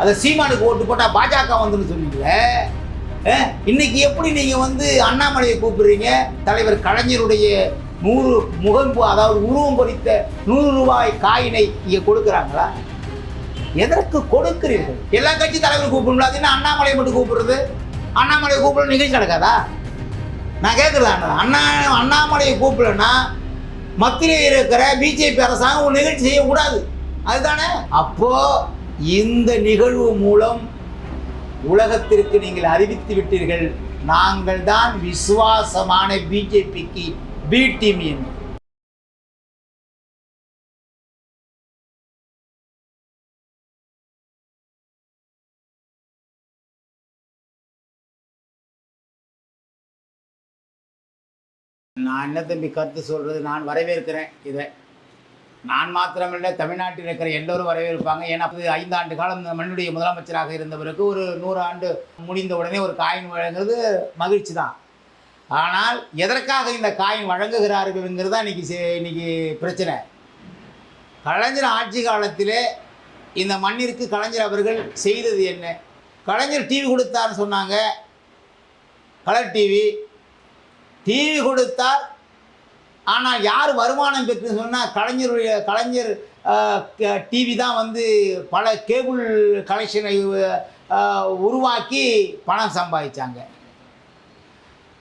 அதை சீமானுக்கு ஓட்டு போட்டால் பாஜக வந்துன்னு சொன்னீங்கள? இன்னைக்கு எப்படி நீங்கள் வந்து அண்ணாமலையை கூப்பிடுறீங்க? தலைவர் கலைஞருடைய நூறு முகம்பு அதாவது உருவம் பொறித்த நூறு ரூபாய் காயினை இங்கே கொடுக்குறாங்களா? எதற்கு கொடுக்கிறீர்கள்? எல்லா கட்சி தலைவர் கூப்பிடணும் அண்ணாமலையை மட்டும் கூப்பிடுறது? அண்ணாமலையை கூப்பிட நிகழ்ச்சி நடக்காதா? நான் கேட்குறது அண்ணா அண்ணா அண்ணாமலையை கூப்பிடலன்னா மத்தியில் இருக்கிற பிஜேபி அரசாங்கம் ஒரு நிகழ்ச்சி செய்யக்கூடாது. அதுதானே? அப்போது இந்த நிகழ்வு மூலம் உலகத்திற்கு நீங்கள் அறிவித்து விட்டீர்கள். நாங்கள் தான் விசுவாசமான பிஜேபிக்கு பி டீம் என்று. நான் என்ன தம்பி கருத்து சொல்கிறது நான் வரவேற்கிறேன் இதை. நான் மாத்திரமில்லை தமிழ்நாட்டில் இருக்கிற எல்லோரும் வரவேற்பாங்க. ஏன்னா அது ஐந்தாண்டு காலம் இந்த மண்ணுடைய முதலமைச்சராக இருந்தவருக்கு ஒரு நூறு ஆண்டு முடிந்த உடனே ஒரு காயின் வழங்குறது மகிழ்ச்சி தான். ஆனால் எதற்காக இந்த காயின் வழங்குகிறார்கள்ங்கிறது தான் இன்றைக்கி இன்னைக்கு பிரச்சனை. கலைஞர் ஆட்சி காலத்திலே இந்த மண்ணிற்கு கலைஞர் அவர்கள் செய்தது என்ன? கலைஞர் டிவி கொடுத்தாருன்னு சொன்னாங்க. கலர் டிவி டிவி கொடுத்தார் ஆனால் யார் வருமானம் பெற்று சொன்னால் கலைஞருடைய கலைஞர் டிவி தான் வந்து பல கேபிள் கலெக்ஷனை உருவாக்கி பணம் சம்பாதிச்சாங்க.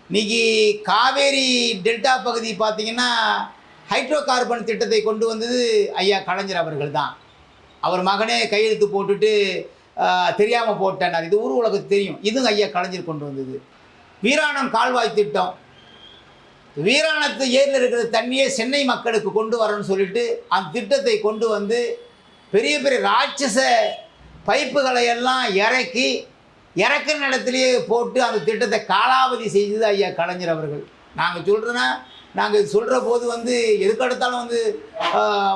இன்னைக்கு காவேரி டெல்டா பகுதி பார்த்தீங்கன்னா ஹைட்ரோ கார்பன் திட்டத்தை கொண்டு வந்தது ஐயா கலைஞர் அவர்கள் தான். அவர் மகனே கையெழுத்து போட்டுட்டு தெரியாமல் போட்டேன்னார் இது ஊர் உலகத்துக்கு தெரியும். இதுவும் ஐயா கலைஞர் கொண்டு வந்தது. வீராணம் கால்வாய் திட்டம். வீராணத்து ஏரியில் இருக்கிற தண்ணியை சென்னை மக்களுக்கு கொண்டு வரணும்னு சொல்லிட்டு அந்த திட்டத்தை கொண்டு வந்து பெரிய பெரிய ராட்சச பைப்புகளை எல்லாம் இறக்கி இறக்குற நிலத்திலேயே போட்டு அந்த திட்டத்தை காலாவதி செய்தது ஐயா கலைஞர் அவர்கள் நாங்கள் சொல்கிறோன்னா நாங்கள் சொல்கிற போது வந்து எதுக்கெடுத்தாலும் வந்து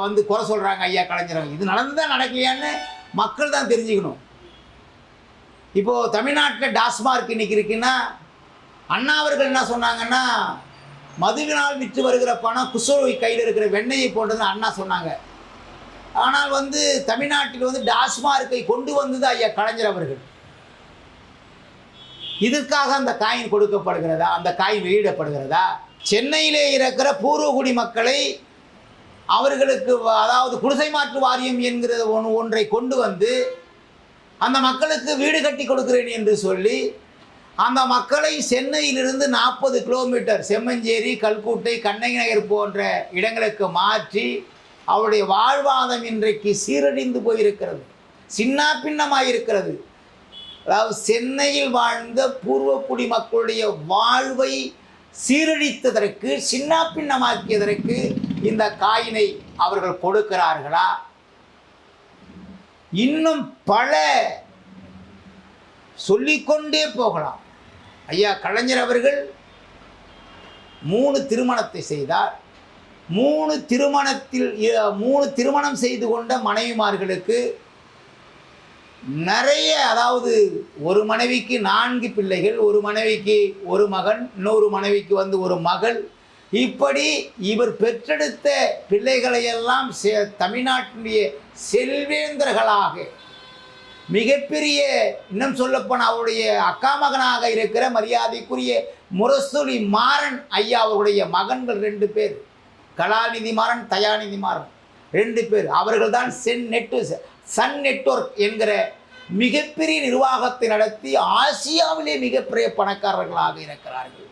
வந்து குறை சொல்கிறாங்க ஐயா கலைஞர் அவர்கள். இது தான் நடக்கலையான்னு மக்கள் தான் தெரிஞ்சுக்கணும் இப்போது தமிழ்நாட்டில் டாஸ்மார்க் இன்றைக்கி இருக்குன்னா அண்ணா அவர்கள் என்ன சொன்னாங்கன்னா மதுவினால் விற்று வருகிற பணம் குசுரவை கையில் இருக்கிற வெண்ணெயை போன்றதுன்னு அண்ணா சொன்னாங்க. ஆனால் வந்து தமிழ்நாட்டில் வந்து டாஸ்மார்க்கை கொண்டு வந்தது ஐயா கலைஞர் அவர்கள். இதற்காக அந்த காயின் கொடுக்கப்படுகிறதா? அந்த காயின் வெளியிடப்படுகிறதா? சென்னையிலே இருக்கிற பூர்வகுடி மக்களை அவர்களுக்கு அதாவது குடிசை மாற்று வாரியம் என்கிற ஒன்று ஒன்றை கொண்டு வந்து அந்த மக்களுக்கு வீடு கட்டி கொடுக்கிறேன் என்று சொல்லி அந்த மக்களை சென்னையிலிருந்து நாற்பது கிலோமீட்டர் செம்மஞ்சேரி கல்கூட்டை கண்ணகி நகர் போன்ற இடங்களுக்கு மாற்றி அவருடைய வாழ்வாதம் இன்றைக்கு சீரழிந்து போயிருக்கிறது. சின்ன பின்னமாயிருக்கிறது. அதாவது சென்னையில் வாழ்ந்த பூர்வக்குடி மக்களுடைய வாழ்வை சீரழித்ததற்கு சின்ன பின்னமாக்கியதற்கு இந்த காயினை அவர்கள் கொடுக்கிறார்களா? இன்னும் பல சொல்லிக்கொண்டே போகலாம். ஐயா கலைஞர் அவர்கள் மூணு திருமணத்தை செய்தார். மூணு திருமணத்தில் மூணு திருமணம் செய்து கொண்ட மனைவிமார்களுக்கு நிறைய அதாவது ஒரு மனைவிக்கு நான்கு பிள்ளைகள் ஒரு மனைவிக்கு ஒரு மகன் இன்னொரு மனைவிக்கு வந்து ஒரு மகள். இப்படி இவர் பெற்றெடுத்த பிள்ளைகளையெல்லாம் செ- தமிழ்நாட்டினுடைய செல்வேந்தர்களாக மிகப்பெரிய இன்னும் சொல்லப்போனால் அவருடைய அக்கா மகனாக இருக்கிற மரியாதைக்குரிய முரசொலி மாறன் ஐயா அவருடைய மகன்கள் ரெண்டு பேர். கலாநிதி மாறன் தயாநிதி மாறன் ரெண்டு பேர். அவர்கள் தான் சென் நெட்டு சன் நெட்ஒர்க் என்கிற மிகப்பெரிய நிர்வாகத்தை நடத்தி ஆசியாவிலே மிகப்பெரிய பணக்காரர்களாக இருக்கிறார்கள்.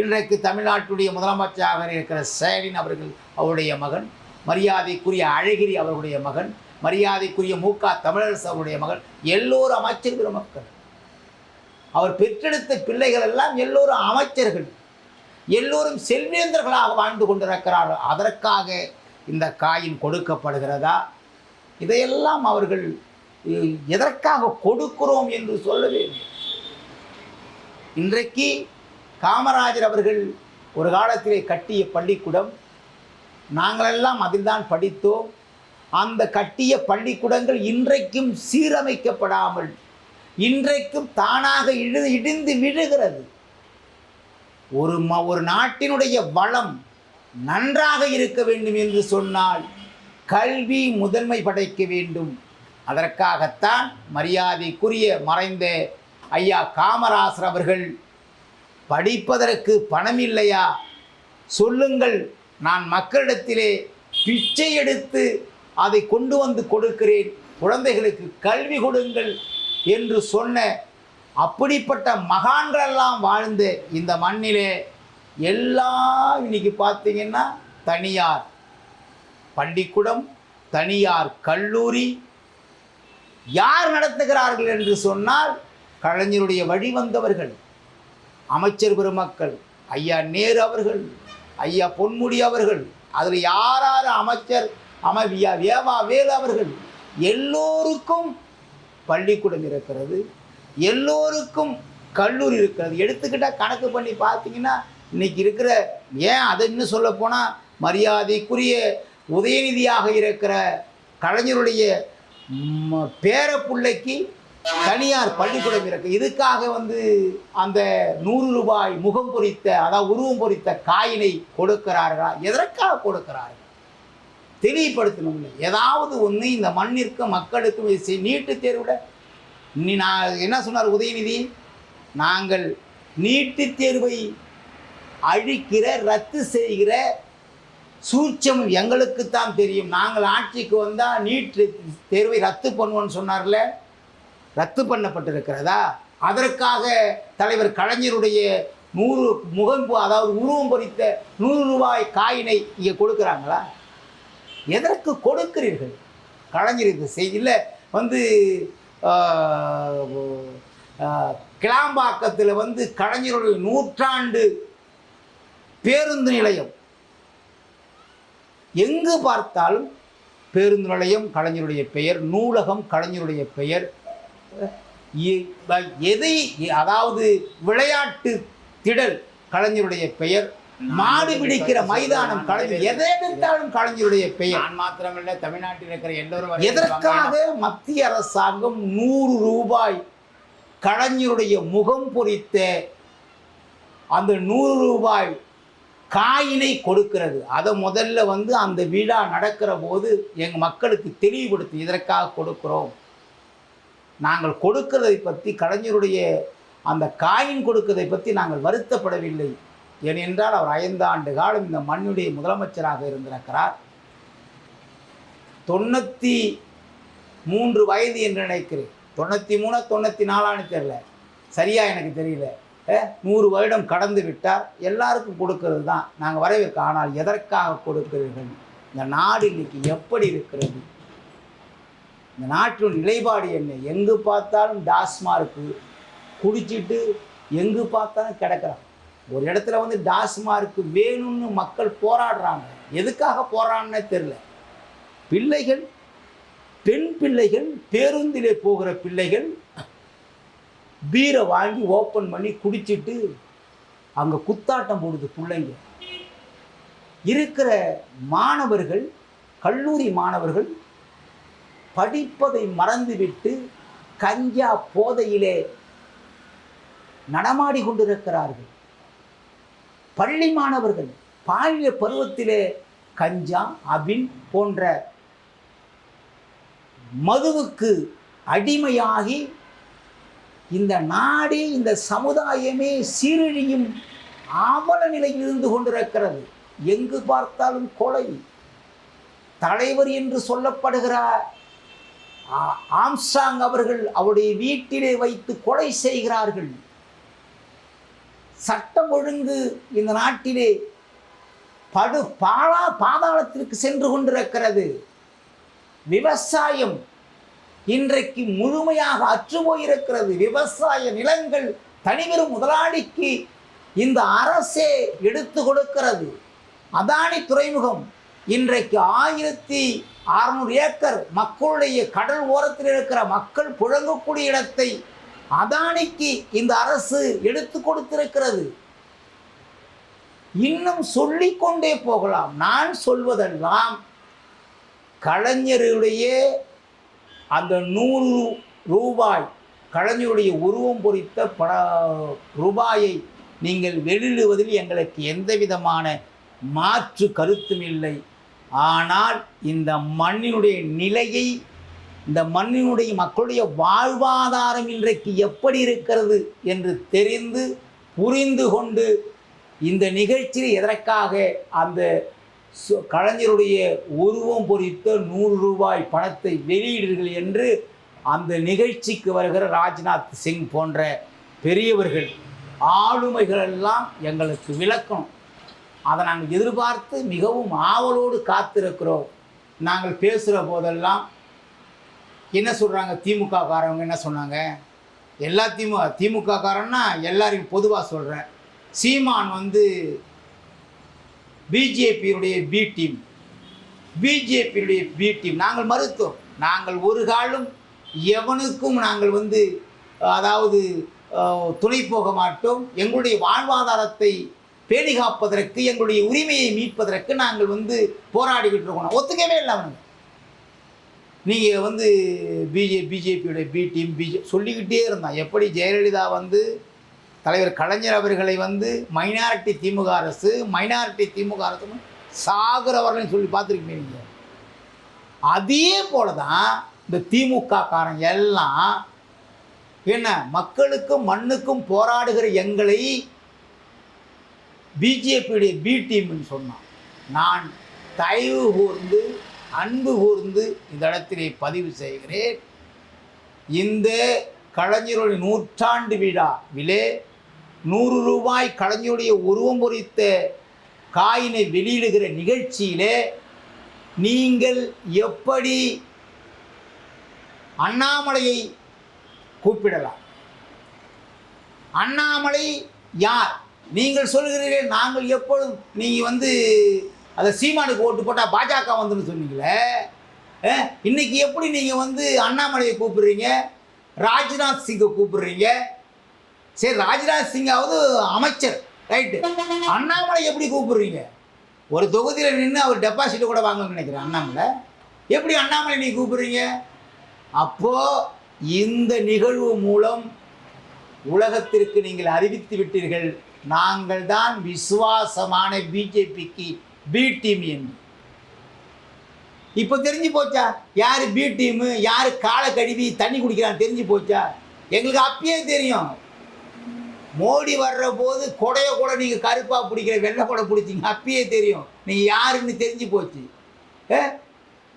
இன்றைக்கு தமிழ்நாட்டுடைய முதலமைச்சராக இருக்கிற சேலின் அவர்கள் அவருடைய மகன். மரியாதைக்குரிய அழகிரி அவருடைய மகன். மரியாதைக்குரிய மு க தமிழரசு அவருடைய மகள் எல்லோரும் அமைச்சர் பெருமக்கள் அவர் பெற்றெடுத்த பிள்ளைகள் எல்லாம் எல்லோரும் அமைச்சர்கள். எல்லோரும் செல்வேந்தர்களாக வாழ்ந்து கொண்டிருக்கிறார்கள். அதற்காக இந்த காயின் கொடுக்கப்படுகிறதா? இதையெல்லாம் அவர்கள் எதற்காக கொடுக்கிறோம் என்று சொல்ல வேண்டும் இன்றைக்கு காமராஜர் அவர்கள் ஒரு காலத்திலே கட்டிய பள்ளிக்கூடம் நாங்களெல்லாம் அதில்தான் படித்தோம். அந்த கட்டிய பள்ளிக்கூடங்கள் இன்றைக்கும் சீரமைக்கப்படாமல் இன்றைக்கும் தானாக இழு இடிந்து விழுகிறது. ஒரு ம ஒரு நாட்டினுடைய வளம் நன்றாக இருக்க வேண்டும் என்று சொன்னால் கல்வி முதன்மை படைக்க வேண்டும். அதற்காகத்தான் மரியாதைக்குரிய மறைந்த ஐயா காமராசர் அவர்கள் படிப்பதற்கு பணம் இல்லையா சொல்லுங்கள். நான் மக்களிடத்திலே பிச்சை எடுத்து அதை கொண்டு வந்து கொடுக்கிறேன். குழந்தைகளுக்கு கல்வி கொடுங்கள் என்று சொன்ன அப்படிப்பட்ட மகான்களெல்லாம் வாழ்ந்த இந்த மண்ணிலே எல்லாம் இன்னைக்கு பார்த்தீங்கன்னா தனியார் பள்ளிக்கூடம் தனியார் கல்லூரி யார் நடத்துகிறார்கள் என்று சொன்னால் கலைஞருடைய வழி வந்தவர்கள் அமைச்சர் பெருமக்கள் ஐயா நேரு அவர்கள் ஐயா பொன்முடி அவர்கள் அதில் யார் யார் அமைச்சர் அமவியா வேவா வேலு அவர்கள். எல்லோருக்கும் பள்ளிக்கூடம் இருக்கிறது. எல்லோருக்கும் கல்லூரி இருக்கிறது. எடுத்துக்கிட்டால் கணக்கு பண்ணி பார்த்தீங்கன்னா இன்னைக்கு இருக்கிற ஏன் அதை இன்னும் சொல்ல போனால் மரியாதைக்குரிய உதயநிதியாக இருக்கிற கலைஞருடைய பேர பிள்ளைக்கு தனியார் பள்ளிக்கூடம் இருக்கு. இதுக்காக வந்து அந்த நூறு ரூபாய் முகம் பொறித்த அதாவது உருவம் பொறித்த காயினை கொடுக்கிறார்களா? எதற்காக கொடுக்கிறார்கள்? தெளிவுபடுத்தணும்ல ஏதாவது ஒன்று இந்த மண்ணிற்கும் மக்களுக்கும் இது செய்- நீட்டுத் தேர்வுட. நீ நான் என்ன சொன்னார் உதயநிதி? நாங்கள் நீட்டு தேர்வை அழிக்கிற ரத்து செய்கிற சூட்சம் எங்களுக்குத்தான் தெரியும். நாங்கள் ஆட்சிக்கு வந்தால் நீட் தேர்வை ரத்து பண்ணுவோன்னு சொன்னார்ல. ரத்து பண்ணப்பட்டிருக்கிறதா? அதற்காக தலைவர் கலைஞருடைய நூறு முகம்பு அதாவது உருவம் பொறித்த நூறு ரூபாய் காயினை இங்கே கொடுக்குறாங்களா? எதற்கு கொடுக்கிறீர்கள்? கலைஞர் இந்த செய்தியில் வந்து கிளாம்பாக்கத்தில் வந்து கலைஞருடைய நூற்றாண்டு பேருந்து நிலையம். எங்கு பார்த்தாலும் பேருந்து நிலையம் கலைஞருடைய பெயர் நூலகம் கலைஞருடைய பெயர். எதை அதாவது விளையாட்டு திடல் கலைஞருடைய பெயர். மாடு பிடிக்கிற மைதானம் கலைஞர் எதை எடுத்தாலும் கலைஞருடைய பெயர். நான் மாத்திரமல்ல தமிழ்நாட்டில் இருக்கிற எல்லோரும். எதற்காக மத்திய அரசாங்கம் நூறு ரூபாய் கலைஞருடைய முகம் பொறித்த அந்த நூறு ரூபாய் காயினை கொடுக்கிறது? அதை முதல்ல வந்து அந்த விழா நடக்கிற போது எங்கள் மக்களுக்கு தெளிவுபடுத்தி இதற்காக கொடுக்கிறோம். நாங்கள் கொடுக்கிறதை பற்றி கலைஞருடைய அந்த காயின் கொடுக்கிறதை பற்றி நாங்கள் வருத்தப்படவில்லை. ஏனென்றால் அவர் ஐந்தாண்டு காலம் இந்த மண்ணுடைய முதலமைச்சராக இருந்திருக்கிறார். தொண்ணூற்றி மூன்று வயது என்று நினைக்கிறேன். தொண்ணூற்றி மூணு தொண்ணூற்றி நாலான்னு தெரியல. சரியா எனக்கு தெரியல. நூறு வருடம் கடந்து விட்டார். எல்லாருக்கும் கொடுக்கறது தான். நாங்கள் வரவேற்க ஆனால் எதற்காக கொடுக்கிறீர்கள்? இந்த நாடு இன்னைக்கு எப்படி இருக்கிறது? இந்த நாட்டின் நிலைப்பாடு என்ன? எங்கு பார்த்தாலும் டாஸ்மார்க்கு குடிச்சிட்டு எங்கு பார்த்தாலும் கிடக்கிறான் ஒரு இடத்துல வந்து டாஸ்மார்க்கு வேணும்னு மக்கள் போராடுறாங்க. எதுக்காக போராடுனே தெரில பிள்ளைகள் பெண் பிள்ளைகள் பேருந்திலே போகிற பிள்ளைகள் பீரை வாங்கி ஓப்பன் பண்ணி குடிச்சிட்டு அங்கே குத்தாட்டம் போடுது பிள்ளைங்க. இருக்கிற மாணவர்கள் கல்லூரி மாணவர்கள் படிப்பதை மறந்துவிட்டு கஞ்சா போதையிலே நடமாடி கொண்டிருக்கிறார்கள். பள்ளி மாணவர்கள் பாலிய பருவத்திலே கஞ்சா அபின் போன்ற மதுவுக்கு அடிமையாகி இந்த நாடு இந்த சமுதாயமே சீரழியும் அவல நிலையில் இருந்து கொண்டிருக்கிறது. எங்கு பார்த்தாலும் கொலை. தலைவர் என்று சொல்லப்படுகிறார் ஆ- அவர்கள் அவருடைய வீட்டிலே வைத்து கொலை செய்கிறார்கள். சட்டம் ஒழுங்கு இந்த நாட்டிலே படு பாலா பாதாளத்திற்கு சென்று கொண்டிருக்கிறது. விவசாயம் இன்றைக்கு முழுமையாக அற்றுப்போயிருக்கிறது விவசாய நிலங்கள் தனிவெறும் முதலாளிக்கு இந்த அரசே எடுத்து கொடுக்கிறது. அதானி துறைமுகம் இன்றைக்கு ஆயிரத்தி அறுநூறு ஏக்கர் மக்களுடைய கடல் ஓரத்தில் இருக்கிற மக்கள் புழங்கக்கூடிய இடத்தை அதானிக்கு இந்த அரசு எடுத்து கொடுத்திருக்கிறது. இன்னும் சொல்லிக்கொண்டே போகலாம். நான் சொல்வதெல்லாம் கலைஞருடைய அந்த நூறு ரூபாய் கலைஞருடைய உருவம் பொறித்த பட ரூபாயை நீங்கள் வெளியிடுவதில் எங்களுக்கு எந்த விதமான மாற்று கருத்தும் இல்லை. ஆனால் இந்த மண்ணினுடைய நிலையை இந்த மண்ணினுடைய மக்களுடைய வாழ்வாதாரம் இன்றைக்கு எப்படி இருக்கிறது என்று தெரிந்து புரிந்து கொண்டு இந்த நிகழ்ச்சியில் எதற்காக அந்த சு- கலைஞருடைய உருவம் பொறித்த நூறு ரூபாய் பணத்தை வெளியிடுங்கள் என்று அந்த நிகழ்ச்சிக்கு வருகிற ராஜ்நாத் சிங் போன்ற பெரியவர்கள் ஆளுமைகள் எல்லாம் எங்களுக்கு விளக்கணும். அதை நாங்கள் எதிர்பார்த்து மிகவும் ஆவலோடு காத்திருக்கிறோம். நாங்கள் பேசுகிற போதெல்லாம் என்ன சொல்கிறாங்க திமுக காரவங்க என்ன சொன்னாங்க? எல்லா திமுக திமுக காரன்னா எல்லாரையும் பொதுவாக சொல்கிறேன் சீமான் வந்து பிஜேபியினுடைய பி டீம் பிஜேபியுடைய பி டீம் நாங்கள் மறுத்தோம். நாங்கள் ஒரு காலம் எவனுக்கும் நாங்கள் வந்து அதாவது துணை போக மாட்டோம். எங்களுடைய வாழ்வாதாரத்தை பேணி காப்பதற்கு எங்களுடைய உரிமையை மீட்பதற்கு நாங்கள் வந்து போராடிக்கிட்டு இருக்கோம். ஒத்துக்கவே இல்லை அவனுங்க. நீங்கள் வந்து பிஜே பிஜேபியோட பி டீம் பிஜே சொல்லிக்கிட்டே இருந்தான் எப்படி ஜெயலலிதா வந்து தலைவர் கலைஞர் அவர்களை வந்து மைனாரிட்டி திமுக அரசு மைனாரிட்டி திமுக அரசு சாகுறவர்களையும் சொல்லி பார்த்துருக்கீங்க நீங்கள் அதே போல தான் இந்த திமுக காரன் எல்லாம் என்ன மக்களுக்கும் மண்ணுக்கும் போராடுகிற எங்களை பிஜேபியுடைய பி டீம்னு சொன்னான். நான் தயவு கூர்ந்து அன்பு கூர்ந்து இந்த இடத்திலே பதிவு செய்கிறேன். இந்த கலைஞருடைய நூற்றாண்டு விழாவிலே நூறு ரூபாய் கலைஞருடைய உருவம் பொறித்த காயினை வெளியிடுகிற நிகழ்ச்சியிலே நீங்கள் எப்படி அண்ணாமலையை கூப்பிடலாம்? அண்ணாமலை யார்? நீங்கள் சொல்கிறீர்கள் நாங்கள் எப்பொழுதும் நீங்கள் வந்து அதை சீமானுக்கு ஓட்டு போட்டால் பாஜக வந்துன்னு சொன்னீங்களே? இன்னைக்கு எப்படி நீங்கள் வந்து அண்ணாமலையை கூப்பிடுறீங்க? ராஜ்நாத் சிங்கை கூப்பிடுறீங்க? சரி ராஜ்நாத் சிங்காவது அமைச்சர் ரைட்டு. அண்ணாமலை எப்படி கூப்பிடுறீங்க? ஒரு தொகுதியில் நின்று அவர் டெபாசிட் கூட வாங்கணும்னு நினைக்கிறேன் அண்ணாமலை. எப்படி அண்ணாமலை நீ கூப்பிடுறீங்க? அப்போது இந்த நிகழ்வு மூலம் உலகத்திற்கு நீங்கள் அறிவித்து விட்டீர்கள். நாங்கள் தான் விசுவாசமான பிஜேபிக்கு பி டீம் என்று. இப்போ தெரிஞ்சு போச்சா? யார் பி டீமு யார் காலை கழுவி தண்ணி குடிக்கிறான்னு தெரிஞ்சு போச்சா? எங்களுக்கு அப்பயே தெரியும். மோடி வர்ற போது குடைய கூட நீங்கள் கருப்பாக பிடிக்கிற வெள்ளை கொடை பிடிச்சிங்க அப்பயே தெரியும். நீங்கள் யாருன்னு தெரிஞ்சு போச்சு.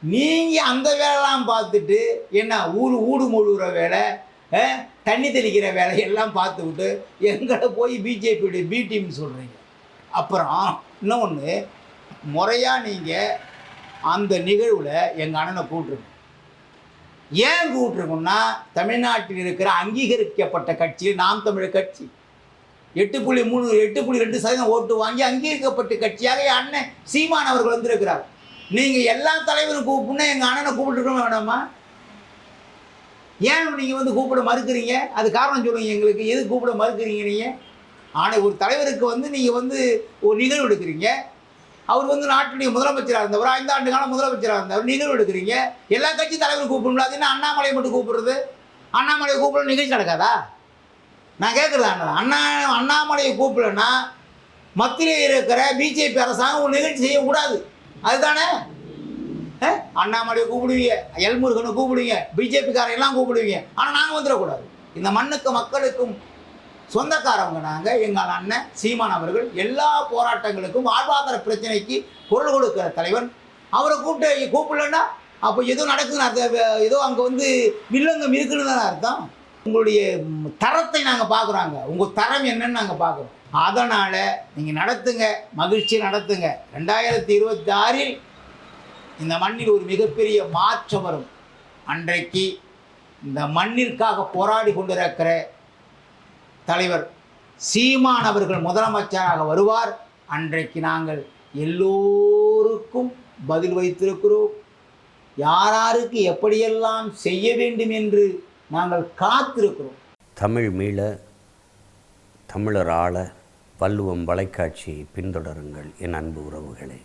நீங்கள் அந்த வேலைலாம் பார்த்துட்டு என்ன ஊடு ஊடு முழுகிற வேலை ஆ, தண்ணி தெளிக்கிற வேலை எல்லாம் பார்த்துக்கிட்டு எங்களை போய் பிஜேபியுடைய பி டீம்னு சொல்கிறீங்க அப்புறம் இன்னொன்று முறையாக நீங்கள் அந்த நிகழ்வில் எங்கள் அண்ணனை கூப்பிட்ருங்க ஏன் கூப்பிட்ருக்கோம்னா தமிழ்நாட்டில் இருக்கிற அங்கீகரிக்கப்பட்ட கட்சி நாம் தமிழர் கட்சி. எட்டு புள்ளி மூணு எட்டு புள்ளி ரெண்டு சதவீதம் ஓட்டு வாங்கி அங்கீகரிக்கப்பட்ட கட்சியாக என் அண்ணன் சீமான் அவர்கள் வந்திருக்கிறார். நீங்கள் எல்லா தலைவரும் கூப்பிட்னா எங்கள் அண்ணனை கூப்பிட்டுருக்க வேணாமா? ஏன் நீங்கள் வந்து கூப்பிட மறுக்கிறீங்க? அது காரணம் சொல்லுங்க எங்களுக்கு. எது கூப்பிட மறுக்கிறீங்க நீங்கள் ஆனால் ஒரு தலைவருக்கு வந்து நீங்கள் வந்து ஒரு நிகழ்வு எடுக்கிறீங்க. அவர் வந்து நாட்டுடைய முதலமைச்சராக இருந்தவர் ஐந்து ஆண்டு காலம் முதலமைச்சராக இருந்தவர் நிகழ்வு எடுக்கிறீங்க? எல்லா கட்சி தலைவரும் கூப்பிடணும் அது என்ன அண்ணாமலையை மட்டும் கூப்பிடுறது? அண்ணாமலையை கூப்பிட நிகழ்ச்சி நடக்காதா? நான் கேட்குறது அண்ணா அண்ணா அண்ணாமலையை கூப்பிடலன்னா மத்தியில் இருக்கிற பிஜேபி அரசாங்கம் ஒரு நிகழ்ச்சி செய்யக்கூடாது அதுதானே? அண்ணாமலையை கூப்பிடுவீங்க எல்முருகனை கூப்பிடுவீங்க பிஜேபிக்காரன் எல்லாம் கூப்பிடுவீங்க. ஆனால் நாங்கள் வந்துடக்கூடாது. இந்த மண்ணுக்கு மக்களுக்கும் சொந்தக்காரவங்க நாங்கள் எங்கள் அண்ணன் சீமான் அவர்கள் எல்லா போராட்டங்களுக்கும் வாழ்வாதார பிரச்சனைக்கு குரல் கொடுக்கிற தலைவன். அவரை கூப்பிட்டு கூப்பிடலன்னா அப்போ ஏதோ நடக்குதுன்னு அர்த்தம் ஏதோ அங்கே வந்து வில்லங்கம் இருக்குன்னு தான் அர்த்தம். உங்களுடைய தரத்தை நாங்கள் பார்க்குறாங்க உங்கள் தரம் என்னன்னு நாங்கள் பார்க்குறோம் அதனால் நீங்கள் நடத்துங்க மகிழ்ச்சி நடத்துங்க. ரெண்டாயிரத்தி இருபத்தி ஆறில் இந்த மண்ணில் ஒரு மிகப்பெரிய மாற்றம் வரும். அன்றைக்கு இந்த மண்ணிற்காக போராடி கொண்டிருக்கிற தலைவர் சீமான் அவர்கள் முதலமைச்சராக வருவார். அன்றைக்கு நாங்கள் எல்லோருக்கும் பதில் வைத்திருக்கிறோம். யாராருக்கு எப்படியெல்லாம் செய்ய வேண்டும் என்று நாங்கள் காத்திருக்கிறோம். தமிழ் மீள தமிழர் ஆள வள்ளுவம் வலைக்காட்சியை பின்தொடருங்கள் என் அன்பு உறவுகளே.